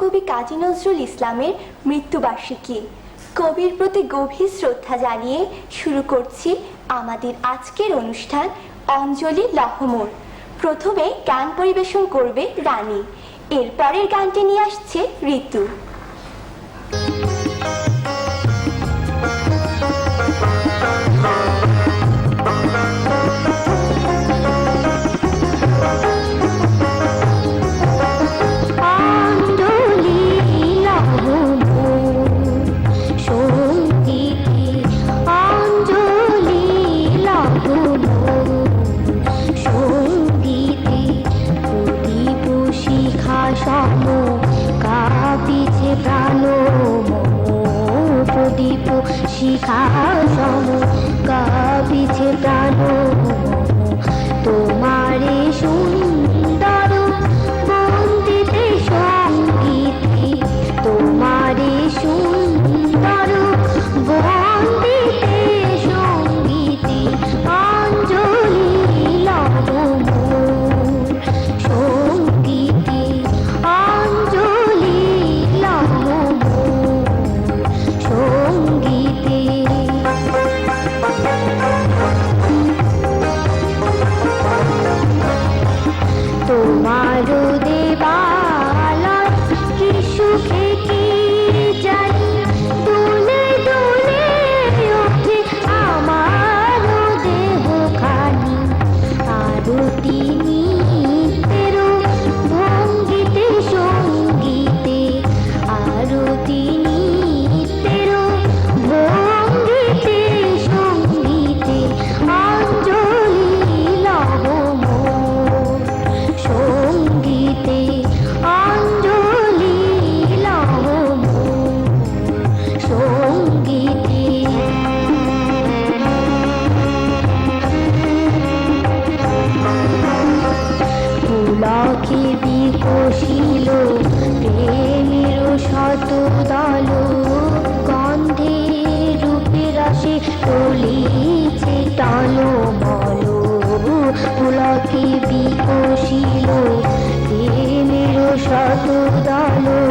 কাজী নজরুল ইসলামের মৃত্যুবার্ষিকী। কবির প্রতি গভীর শ্রদ্ধা জানিয়ে শুরু করছি আমাদের আজকের অনুষ্ঠান অঞ্জলি লহমর। প্রথমে গান পরিবেশন করবে রানী। এরপরের গানটি নিয়ে আসছে ঋতু। প্রদীপ শিখা সম বিকশিল প্রেমের শত দল গন্ধে রূপে রসে টলিছে টলমল পুলকে বিকশিল প্রেমের শত দল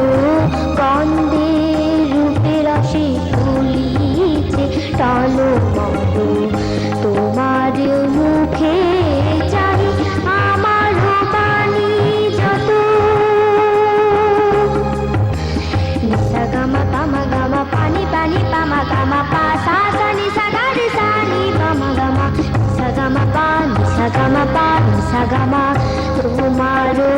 గమ రుమాలు